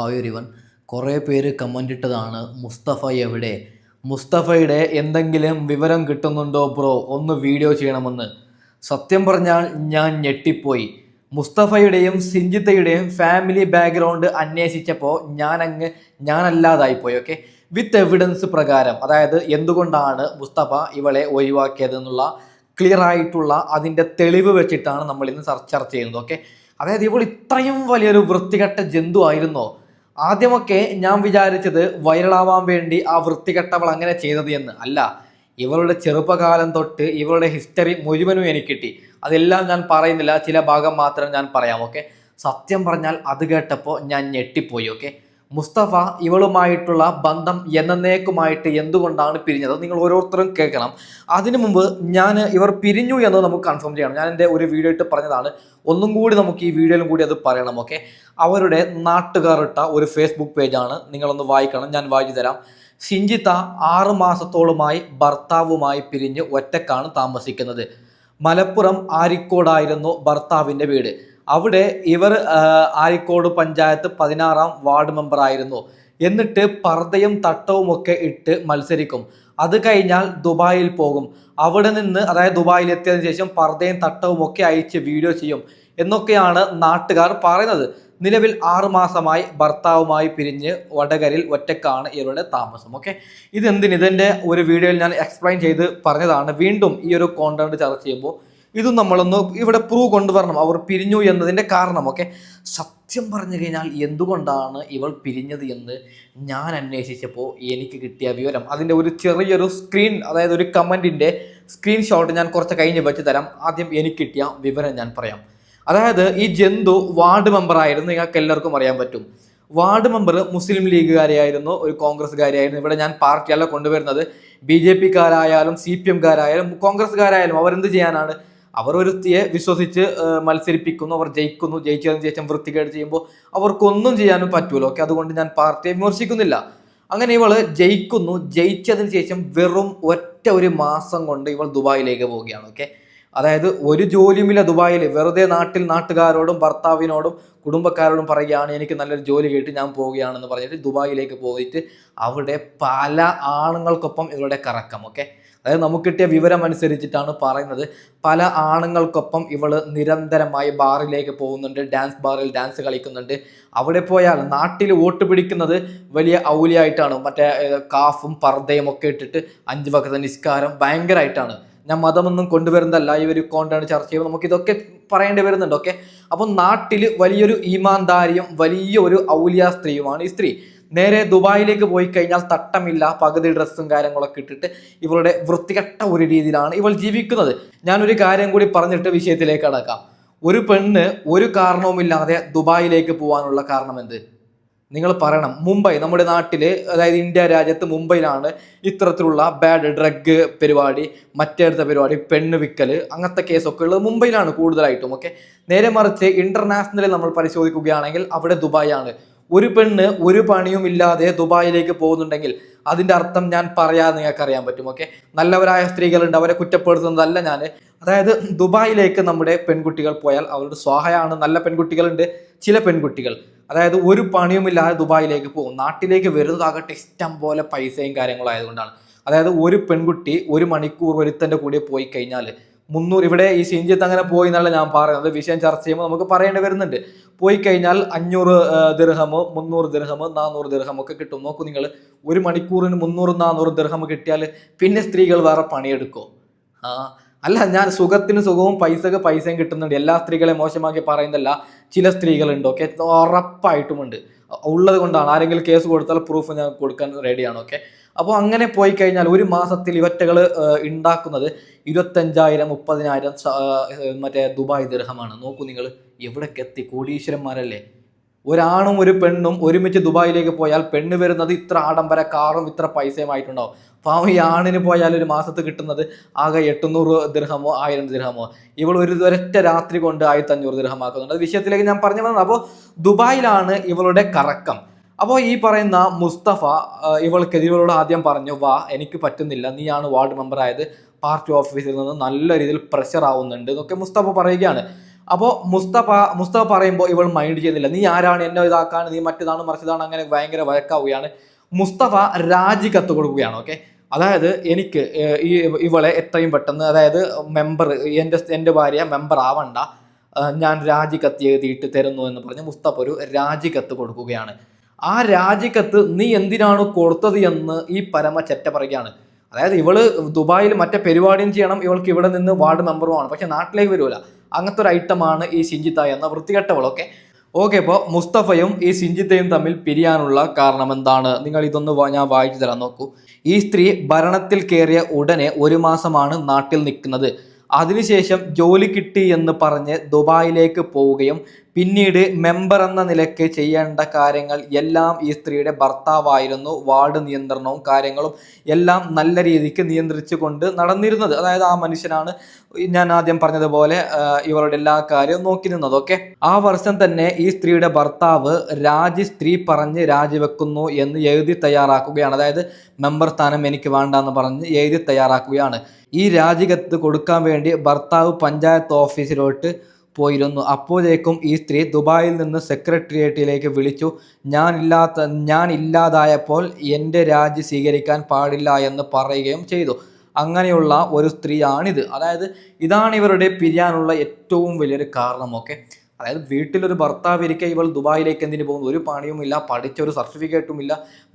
Hi ഒരുവൻ. കുറേ പേര് കമന്റ് ഇട്ടതാണ്. മുസ്തഫ എവിടെ? മുസ്തഫയുടെ എന്തെങ്കിലും വിവരം കിട്ടുന്നുണ്ടോ ബ്രോ ഒന്ന് വീഡിയോ ചെയ്യണമെന്ന്. സത്യം പറഞ്ഞാൽ ഞാൻ ഞെട്ടിപ്പോയി. മുസ്തഫയുടെയും സിഞ്ചിത്തയുടെയും ഫാമിലി ബാക്ക്ഗ്രൗണ്ട് അന്വേഷിച്ചപ്പോൾ ഞാൻ അങ്ങ് ഞാനല്ലാതായിപ്പോയി ഓക്കെ വിത്ത് എവിഡൻസ് പ്രകാരം. അതായത് എന്തുകൊണ്ടാണ് മുസ്തഫ ഇവളെ ഒഴിവാക്കിയത് എന്നുള്ള ക്ലിയർ ആയിട്ടുള്ള അതിന്റെ തെളിവ് വെച്ചിട്ടാണ് നമ്മളിന്ന് ചർച്ച ചെയ്യുന്നത് ഓക്കെ അതായത് ഇവൾ ഇത്രയും വലിയൊരു വൃത്തികെട്ട ജന്തു ആയിരുന്നോ? ആദ്യമൊക്കെ ഞാൻ വിചാരിച്ചത് വൈറലാവാൻ വേണ്ടി ആ വൃത്തികെട്ടവൾ അങ്ങനെ ചെയ്തത് എന്ന്. അല്ല ഇവളുടെ ചെറുപ്പകാലം തൊട്ട് ഇവളുടെ ഹിസ്റ്ററി മുഴുവനും എനിക്ക് കിട്ടി അതെല്ലാം ഞാൻ പറയുന്നില്ല ചില ഭാഗം മാത്രം ഞാൻ പറയാം ഓക്കെ സത്യം പറഞ്ഞാൽ അത് കേട്ടപ്പോൾ ഞാൻ ഞെട്ടിപ്പോയി ഓക്കെ മുസ്തഫ ഇവളുമായിട്ടുള്ള ബന്ധം എന്നേക്കുമായിട്ട് എന്തുകൊണ്ടാണ് പിരിഞ്ഞത്? നിങ്ങൾ ഓരോരുത്തരും കേൾക്കണം. അതിനു മുമ്പ് ഞാൻ ഇവർ പിരിഞ്ഞു എന്ന് നമുക്ക് കൺഫേം ചെയ്യണം. ഞാൻ എന്റെ ഒരു വീഡിയോ ഇട്ട് പറഞ്ഞതാണ്. ഒന്നും കൂടി നമുക്ക് ഈ വീഡിയോയിലും കൂടി അത് പറയണം ഓക്കെ അവരുടെ നാട്ടുകാരിട്ട ഒരു ഫേസ്ബുക്ക് പേജാണ് നിങ്ങളൊന്ന് വായിക്കണം. ഞാൻ വായിച്ചു തരാം. സിഞ്ചിത്ത ആറ് മാസത്തോളമായി ഭർത്താവുമായി പിരിഞ്ഞ് ഒറ്റക്കാണ് താമസിക്കുന്നത്. മലപ്പുറം ആരിക്കോടായിരുന്നു ഭർത്താവിന്റെ വീട്. അവിടെ ഇവർ ആരിക്കോട് പഞ്ചായത്ത് പതിനാറാം വാർഡ് മെമ്പർ ആയിരുന്നു. എന്നിട്ട് പർദ്ദയും തട്ടവും ഒക്കെ ഇട്ട് മത്സരിക്കും. അത് കഴിഞ്ഞാൽ ദുബായിൽ പോകും. അവിടെ നിന്ന് അതായത് ദുബായിൽ എത്തിയതിനു ശേഷം പർദ്ദയും തട്ടവും ഒക്കെ അയച്ച് വീഡിയോ ചെയ്യും. എന്നൊക്കെയാണ് നാട്ടുകാർ പറയുന്നത്. നിലവിൽ ആറുമാസമായി ഭർത്താവുമായി പിരിഞ്ഞ് വടകരയിൽ ഒറ്റക്കാണ് ഇവരുടെ താമസം. ഓക്കെ? ഇതെന്തിന്? ഇതിന്റെ ഒരു വീഡിയോയിൽ ഞാൻ എക്സ്പ്ലെയിൻ ചെയ്ത് പറഞ്ഞതാണ്. വീണ്ടും ഈ ഒരു കോണ്ടന്റ് ചർച്ച ചെയ്യുമ്പോൾ ഇതും നമ്മളൊന്ന് ഇവിടെ പ്രൂവ് കൊണ്ടുവരണം. അവർ പിരിഞ്ഞു എന്നതിന്റെ കാരണം ഓക്കെ സത്യം പറഞ്ഞു കഴിഞ്ഞാൽ എന്തുകൊണ്ടാണ് ഇവൾ പിരിഞ്ഞത് എന്ന് ഞാൻ അന്വേഷിച്ചപ്പോൾ എനിക്ക് കിട്ടിയ വിവരം. അതിന്റെ ഒരു ചെറിയൊരു സ്ക്രീൻ അതായത് ഒരു കമന്റിന്റെ സ്ക്രീൻഷോട്ട് ഞാൻ കുറച്ച് കഴിഞ്ഞ് വെച്ച് തരാം. ആദ്യം എനിക്ക് കിട്ടിയ വിവരം ഞാൻ പറയാം. അതായത് ഈ ജന്തു വാർഡ് മെമ്പറായിരുന്നു നിങ്ങൾക്ക് എല്ലാവർക്കും അറിയാൻ പറ്റും. വാർഡ് മെമ്പർ മുസ്ലിം ലീഗുകാരെയായിരുന്നു ഒരു കോൺഗ്രസ്സുകാരെയായിരുന്നു. ഇവിടെ ഞാൻ പാർട്ടിയല്ല കൊണ്ടുവരുന്നത്. ബി ജെ പിക്കാരായാലും സി പി എംകാരായാലും കോൺഗ്രസ്സുകാരായാലും അവരെന്ത് ചെയ്യാനാണ്? അവർ ഒരുത്തിയെ വിശ്വസിച്ച് മത്സരിപ്പിക്കുന്നു അവർ ജയിക്കുന്നു ജയിച്ചതിന് ശേഷം വൃത്തികേട് ചെയ്യുമ്പോൾ അവർക്കൊന്നും ചെയ്യാനും പറ്റൂല. ഓക്കെ അതുകൊണ്ട് ഞാൻ പാർട്ടിയെ വിമർശിക്കുന്നില്ല. അങ്ങനെ ഇവൾ ജയിക്കുന്നു. ജയിച്ചതിന് ശേഷം വെറും ഒറ്റ ഒരു മാസം കൊണ്ട് ഇവൾ ദുബായിലേക്ക് പോവുകയാണ്. ഓക്കെ അതായത് ഒരു ജോലിയുമില്ല ദുബായിൽ വെറുതെ നാട്ടിൽ നാട്ടുകാരോടും ഭർത്താവിനോടും കുടുംബക്കാരോടും പറയുകയാണ് എനിക്ക് നല്ലൊരു ജോലി കേട്ട് ഞാൻ പോവുകയാണെന്ന് പറഞ്ഞിട്ട് ദുബായിലേക്ക് പോയിട്ട് അവിടെ പല ആണുങ്ങൾക്കൊപ്പം ഇവരുടെ കറക്കം. ഓക്കെ അതായത് നമുക്ക് കിട്ടിയ വിവരം അനുസരിച്ചിട്ടാണ് പറയുന്നത്. പല ആണുങ്ങൾക്കൊപ്പം ഇവൾ നിരന്തരമായി ബാറിലേക്ക് പോകുന്നുണ്ട്. ഡാൻസ് ബാറിൽ ഡാൻസ് കളിക്കുന്നുണ്ട്. അവിടെ പോയാൽ നാട്ടിൽ വോട്ട് പിടിക്കുന്നത് വലിയ ഔലിയായിട്ടാണ്. മറ്റേ കാഫും പർദ്ദയും ഒക്കെ ഇട്ടിട്ട് അഞ്ച് വക്കത്തെ നിസ്കാരം ഭയങ്കരമായിട്ടാണ് ഞാൻ മതമൊന്നും കൊണ്ടുവരുന്നതല്ല. ഈ ഒരു കോണ്ടാണ് ചർച്ച ചെയ്യുമ്പോൾ നമുക്ക് ഇതൊക്കെ പറയേണ്ടി വരുന്നുണ്ട്. ഓക്കെ അപ്പം നാട്ടിൽ വലിയൊരു ഈമാന്താരിയും വലിയ ഒരു ഔലിയ സ്ത്രീയുമാണ് ഈ സ്ത്രീ. നേരെ ദുബായിലേക്ക് പോയി കഴിഞ്ഞാൽ തട്ടമില്ല പകുതി ഡ്രസ്സും കാര്യങ്ങളൊക്കെ ഇട്ടിട്ട് ഇവളുടെ വൃത്തികെട്ട ഒരു രീതിയിലാണ് ഇവൾ ജീവിക്കുന്നത്. ഞാനൊരു കാര്യം കൂടി പറഞ്ഞിട്ട് വിഷയത്തിലേക്ക് കടക്കാം. ഒരു പെണ്ണ് ഒരു കാരണവുമില്ലാതെ ദുബായിലേക്ക് പോകാനുള്ള കാരണം എന്ത് നിങ്ങൾ പറയണം. മുംബൈ നമ്മുടെ നാട്ടിൽ അതായത് ഇന്ത്യ രാജ്യത്ത് മുംബൈയിലാണ് ഇത്തരത്തിലുള്ള ബാഡ് ഡ്രഗ് പരിപാടി മറ്റേടുത്ത പരിപാടി പെണ്ണ് വിക്കൽ അങ്ങനത്തെ കേസൊക്കെ ഉള്ളത് മുംബൈയിലാണ് കൂടുതലായിട്ടും ഓക്കെ നേരെ മറിച്ച് ഇന്റർനാഷണലിൽ നമ്മൾ പരിശോധിക്കുകയാണെങ്കിൽ അവിടെ ദുബായ് ആണ് ഒരു പെണ്ണ് ഒരു പണിയും ഇല്ലാതെ ദുബായിലേക്ക് പോകുന്നുണ്ടെങ്കിൽ അതിന്റെ അർത്ഥം ഞാൻ പറയാതെ നിങ്ങൾക്ക് അറിയാൻ പറ്റും ഓക്കെ നല്ലവരായ സ്ത്രീകളുണ്ട് അവരെ കുറ്റപ്പെടുത്തുന്നതല്ല ഞാൻ. അതായത് ദുബായിലേക്ക് നമ്മുടെ പെൺകുട്ടികൾ പോയാൽ അവരുടെ സ്വാഹയാണ്. നല്ല പെൺകുട്ടികളുണ്ട് ചില പെൺകുട്ടികൾ. അതായത് ഒരു പണിയുമില്ലാതെ ദുബായിലേക്ക് പോകും. നാട്ടിലേക്ക് വരുന്നതാകട്ടെ ഇഷ്ടം പോലെ പൈസയും കാര്യങ്ങളും ആയതുകൊണ്ടാണ്. അതായത് ഒരു പെൺകുട്ടി ഒരു മണിക്കൂർ ഒരുത്തന്റെ കൂടെ പോയി കഴിഞ്ഞാൽ മുന്നൂറ് ഇവിടെ ഈ സിഞ്ചിത്ത് അങ്ങനെ പോയി എന്നല്ല ഞാൻ പറയുന്നത്. വിഷയം ചർച്ച ചെയ്യുമ്പോൾ നമുക്ക് പറയേണ്ടി വരുന്നുണ്ട്. പോയി കഴിഞ്ഞാൽ അഞ്ഞൂറ് ദിർഹമോ മുന്നൂറ് ദിർഹമോ നാനൂറ് ദിർഹമോ ഒക്കെ കിട്ടും. നോക്കൂ നിങ്ങൾ ഒരു മണിക്കൂറിന് മുന്നൂറ് നാനൂറ് ദിർഹം കിട്ടിയാൽ പിന്നെ സ്ത്രീകൾ വേറെ പണിയെടുക്കോ. ആ അല്ല ഞാൻ സുഖത്തിന് സുഖവും പൈസക്ക് പൈസയും കിട്ടുന്നുണ്ട്. എല്ലാ സ്ത്രീകളെ മോശമാക്കി പറയുന്നതല്ല ചില സ്ത്രീകളുണ്ട് ഓക്കെ ഉറപ്പായിട്ടുമുണ്ട്. ഉള്ളത് കൊണ്ടാണ്. ആരെങ്കിലും കേസ് കൊടുത്താൽ പ്രൂഫ് ഞാൻ കൊടുക്കാൻ റെഡിയാണ് ഓക്കെ അപ്പോൾ അങ്ങനെ പോയി കഴിഞ്ഞാൽ ഒരു മാസത്തിൽ ഇവറ്റകൾ ഉണ്ടാക്കുന്നത് ഇരുപത്തഞ്ചായിരം മുപ്പതിനായിരം മറ്റേ ദുബായ് ദിർഹമാണ്. നോക്കൂ നിങ്ങൾ എവിടേക്ക് എത്തി? കോടീശ്വരന്മാരല്ലേ? ഒരാണും ഒരു പെണ്ണും ഒരുമിച്ച് ദുബായിലേക്ക് പോയാൽ പെണ്ണ് വരുന്നത് ഇത്ര ആഡംബര കാറും ഇത്ര പൈസയുമായിട്ടുണ്ടാവും. പാവം ഈ ആണിന് പോയാൽ ഒരു മാസത്ത് കിട്ടുന്നത് ആകെ എട്ടുന്നൂറ് ദിർഹമോ ആയിരം ദിർഹമോ. ഇവൾ ഒരു ഒരൊറ്റ രാത്രി കൊണ്ട് ആയിരത്തി അഞ്ഞൂറ് ദിർഹമാക്കുന്നുണ്ട്. അത് വിഷയത്തിലേക്ക് ഞാൻ പറഞ്ഞു വന്നത്. അപ്പോൾ ദുബായിലാണ് ഇവളുടെ കറക്കം. അപ്പോൾ ഈ പറയുന്ന മുസ്തഫ ഇവൾ ഇവൾക്ക് ഇവളോട് ആദ്യം പറഞ്ഞു വാ എനിക്ക് പറ്റുന്നില്ല. നീയാണ് വാർഡ് മെമ്പർ ആയത് പാർട്ടി ഓഫീസിൽ നിന്ന് നല്ല രീതിയിൽ പ്രഷർ ആവുന്നുണ്ട് എന്നൊക്കെ മുസ്തഫ പറയുകയാണ്. അപ്പോൾ മുസ്തഫ മുസ്തഫ പറയുമ്പോൾ ഇവൾ മൈൻഡ് ചെയ്യുന്നില്ല. നീ ആരാണ്? എന്നെ ഇതാക്കാൻ നീ മറ്റേതാണ്? മറിച്ചതാണ്? അങ്ങനെ ഭയങ്കര വഴക്കാവുകയാണ്. മുസ്തഫ രാജി കത്ത് കൊടുക്കുകയാണ് ഓക്കെ അതായത് എനിക്ക് ഈ ഇവളെ എത്രയും പെട്ടെന്ന് അതായത് മെമ്പർ എന്റെ എന്റെ ഭാര്യ മെമ്പർ ആവണ്ട. ഞാൻ രാജി കത്ത് എഴുതിയിട്ട് തരുന്നു എന്ന് പറഞ്ഞ് മുസ്തഫ ഒരു രാജി കത്ത് കൊടുക്കുകയാണ്. ആ രാജിക്കത്ത് നീ എന്തിനാണ് കൊടുത്തത് എന്ന് ഈ പരമ ചെറ്റ പറയുകയാണ്. അതായത് ഇവൾ ദുബായിൽ മറ്റേ പരിപാടിയും ചെയ്യണം ഇവൾക്ക് ഇവിടെ നിന്ന് വാർഡ് മെമ്പറുമാണ് പക്ഷെ നാട്ടിലേക്ക് വരുമല്ല അങ്ങനത്തെ ഒരു ഐറ്റമാണ് ഈ സിഞ്ചിത്ത എന്ന വൃത്തികെട്ടവളൊക്കെ ഓക്കെ ഇപ്പോൾ മുസ്തഫയും ഈ സിഞ്ചിത്തയും തമ്മിൽ പിരിയാനുള്ള കാരണം എന്താണ്? നിങ്ങൾ ഇതൊന്ന് ഞാൻ വായിച്ചു തരാൻ നോക്കൂ. ഈ സ്ത്രീ ഭരണത്തിൽ കയറിയ ഉടനെ ഒരു മാസമാണ് നാട്ടിൽ നിൽക്കുന്നത്. അതിനുശേഷം ജോലി കിട്ടി എന്ന് പറഞ്ഞ് ദുബായിലേക്ക് പോവുകയും പിന്നീട് മെമ്പർ എന്ന നിലയ്ക്ക് ചെയ്യേണ്ട കാര്യങ്ങൾ എല്ലാം ഈ സ്ത്രീയുടെ ഭർത്താവായിരുന്നു. വാർഡ് നിയന്ത്രണവും കാര്യങ്ങളും എല്ലാം നല്ല രീതിക്ക് നിയന്ത്രിച്ചു കൊണ്ട് നടന്നിരുന്നത്. അതായത് ആ മനുഷ്യനാണ് ഞാൻ ആദ്യം പറഞ്ഞതുപോലെ ഇവരുടെ എല്ലാ കാര്യവും നോക്കി നിന്നത്. ഓക്കെ? ആ വർഷം തന്നെ ഈ സ്ത്രീയുടെ ഭർത്താവ് രാജി സ്ത്രീ പറഞ്ഞ് രാജിവെക്കുന്നു എന്ന് എഴുതി തയ്യാറാക്കുകയാണ്. അതായത് മെമ്പർ സ്ഥാനം എനിക്ക് വേണ്ട എന്ന് പറഞ്ഞ് എഴുതി തയ്യാറാക്കുകയാണ്. ഈ രാജികത്ത് കൊടുക്കാൻ വേണ്ടി ഭർത്താവ് പഞ്ചായത്ത് ഓഫീസിലോട്ട് പോയിരുന്നു. അപ്പോഴേക്കും ഈ സ്ത്രീ ദുബായിൽ നിന്ന് സെക്രട്ടേറിയറ്റിലേക്ക് വിളിച്ചു ഞാൻ ഇല്ലാത്ത ഞാൻ ഇല്ലാതായപ്പോൾ എന്റെ രാജി സ്വീകരിക്കാൻ പാടില്ല എന്ന് പറയുകയും ചെയ്തു. അങ്ങനെയുള്ള ഒരു സ്ത്രീയാണിത്. അതായത് ഇതാണ് ഇവരുടെ പിരിയാനുള്ള ഏറ്റവും വലിയൊരു കാരണമൊക്കെ അതായത് വീട്ടിലൊരു ഭർത്താവ് ഇരിക്കെ ഇവൾ ദുബായിലേക്ക് എന്തിനു പോകുന്നു? ഒരു പണിയുമില്ല പഠിച്ച ഒരു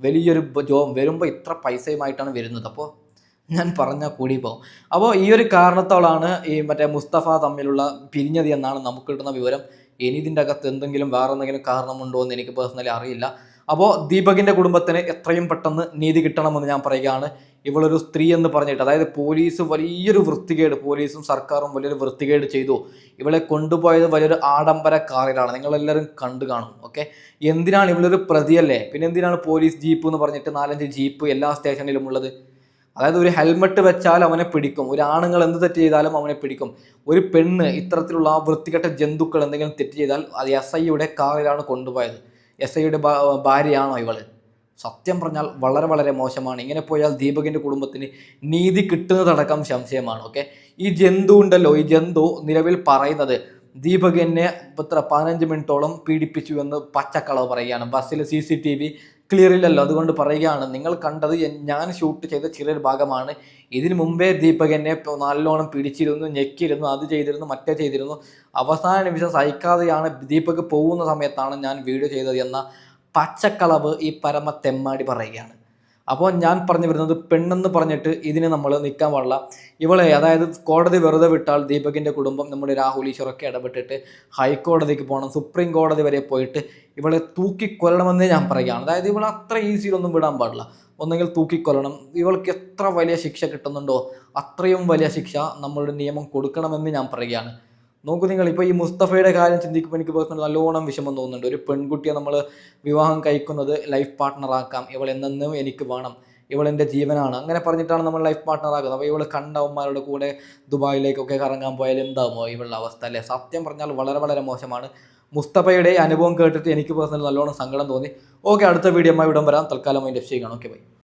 വലിയൊരു ജോബ് വരുമ്പോൾ ഇത്ര പൈസയുമായിട്ടാണ് വരുന്നത്. അപ്പോൾ ഞാൻ പറഞ്ഞാൽ കൂടി പോകും അപ്പോൾ ഈ ഒരു കാരണത്തോളാണ് ഈ മറ്റേ മുസ്തഫ തമ്മിലുള്ള പിരിഞ്ഞത് എന്നാണ് നമുക്ക് കിട്ടുന്ന വിവരം. ഇനി ഇതിന്റെ അകത്ത് എന്തെങ്കിലും വേറെ എന്തെങ്കിലും കാരണമുണ്ടോ എന്ന് എനിക്ക് പേഴ്സണലി അറിയില്ല. അപ്പോൾ ദീപകിന്റെ കുടുംബത്തിന് എത്രയും പെട്ടെന്ന് നീതി കിട്ടണമെന്ന് ഞാൻ പറയുകയാണ്. ഇവളൊരു സ്ത്രീ എന്ന് പറഞ്ഞിട്ട് അതായത് പോലീസ് വലിയൊരു വൃത്തികേട് പോലീസും സർക്കാരും വലിയൊരു വൃത്തികേട് ചെയ്തു. ഇവളെ കൊണ്ടുപോയത് വലിയൊരു ആഡംബര കാറിലാണ്. നിങ്ങളെല്ലാവരും കണ്ടു കാണും ഓക്കെ എന്തിനാണ് ഇവളൊരു പ്രതിയല്ലേ? പിന്നെ എന്തിനാണ് പോലീസ് ജീപ്പ് എന്ന് പറഞ്ഞിട്ട് നാലഞ്ച് ജീപ്പ് എല്ലാ സ്റ്റേഷനിലും ഉള്ളത്? അതായത് ഒരു ഹെൽമെറ്റ് വെച്ചാൽ അവനെ പിടിക്കും. ഒരു ആണുങ്ങൾ എന്ത് തെറ്റ് ചെയ്താലും അവനെ പിടിക്കും. ഒരു പെണ്ണ് ഇത്തരത്തിലുള്ള ആ വൃത്തികെട്ട ജന്തുക്കൾ എന്തെങ്കിലും തെറ്റ് ചെയ്താൽ അത് എസ് ഐയുടെ കാറിലാണ് കൊണ്ടുപോയത്. എസ് ഐയുടെ ഭാര്യയാണോ ഇവൾ? സത്യം പറഞ്ഞാൽ വളരെ വളരെ മോശമാണ്. ഇങ്ങനെ പോയാൽ ദീപകിന്റെ കുടുംബത്തിന് നീതി കിട്ടുന്നതടക്കം സംശയമാണ് ഓക്കെ ഈ ജന്തു ഉണ്ടല്ലോ ഈ ജന്തു നിലവിൽ പറയുന്നത് ദീപക് ഇത്ര പതിനഞ്ച് മിനിറ്റോളം പീഡിപ്പിച്ചു എന്ന് പച്ചക്കളവ് പറയുകയാണ്. ബസ്സിൽ C C T V clear ഇല്ലല്ലോ. അതുകൊണ്ട് പറയുകയാണ് നിങ്ങൾ കണ്ടത് ഞാൻ ഷൂട്ട് ചെയ്ത ചെറിയൊരു ഭാഗമാണ്. ഇതിനു മുമ്പേ ദീപക് എന്നെ നല്ലോണം പിടിച്ചിരുന്നു ഞെക്കിയിരുന്നു അത് ചെയ്തിരുന്നു മറ്റേ ചെയ്തിരുന്നു. അവസാന നിമിഷം സഹിക്കാതെയാണ് ദീപക് പോകുന്ന സമയത്താണ് ഞാൻ വീഡിയോ ചെയ്തത് എന്ന പച്ചക്കളവ് ഈ പരമ തെമ്മാടി പറയുകയാണ്. അപ്പോൾ ഞാൻ പറഞ്ഞു വരുന്നത് പെണ്ണെന്ന് പറഞ്ഞിട്ട് ഇതിന് നമ്മൾ നിൽക്കാൻ പാടില്ല. ഇവളെ അതായത് കോടതി വെറുതെ വിട്ടാൽ ദീപകിന്റെ കുടുംബം നമ്മുടെ രാഹുൽ ഈശ്വറൊക്കെ ഇടപെട്ടിട്ട് ഹൈക്കോടതിക്ക് പോകണം സുപ്രീം കോടതി വരെ പോയിട്ട് ഇവളെ തൂക്കിക്കൊല്ലണമെന്നേ ഞാൻ പറയുകയാണ്. അതായത് ഇവളെ അത്ര ഈസിയിലൊന്നും വിടാൻ പാടില്ല. ഒന്നെങ്കിൽ തൂക്കിക്കൊല്ലണം ഇവൾക്ക് എത്ര വലിയ ശിക്ഷ കിട്ടുന്നുണ്ടോ? അത്രയും വലിയ ശിക്ഷ നമ്മളുടെ നിയമം കൊടുക്കണമെന്ന് ഞാൻ പറയുകയാണ്. നോക്കൂ നിങ്ങൾ ഇപ്പോൾ ഈ മുസ്തഫയുടെ കാര്യം ചിന്തിക്കുമ്പോൾ എനിക്ക് പേഴ്സണൽ നല്ലോണം വിഷമം തോന്നുന്നുണ്ട്. ഒരു പെൺകുട്ടിയെ നമ്മൾ വിവാഹം കഴിക്കുന്നത് ലൈഫ് പാർട്ട്ണറാക്കാം ഇവൾ എന്നെന്നും എനിക്ക് വേണം. ഇവൾ എന്റെ ജീവനാണ്. അങ്ങനെ പറഞ്ഞിട്ടാണ് നമ്മൾ ലൈഫ് പാർട്ട്ണറാക്കുന്നത് അപ്പോൾ ഇവൾ കണ്ട കണ്ടവന്മാരുടെ കൂടെ ദുബായിലേക്കൊക്കെ കറങ്ങാൻ പോയാൽ എന്താകുമോ ഇവളുടെ അവസ്ഥ അല്ലേ? സത്യം പറഞ്ഞാൽ വളരെ വളരെ മോശമാണ്. മുസ്തഫയുടെ അനുഭവം കേട്ടിട്ട് എനിക്ക് പേഴ്സണൽ നല്ലോണം സങ്കടം തോന്നി. ഓക്കെ അടുത്ത വീഡിയോ അമ്മ ഇവിടം വരാം. തൽക്കാലം അതിന്റെ ഓക്കെ ബൈ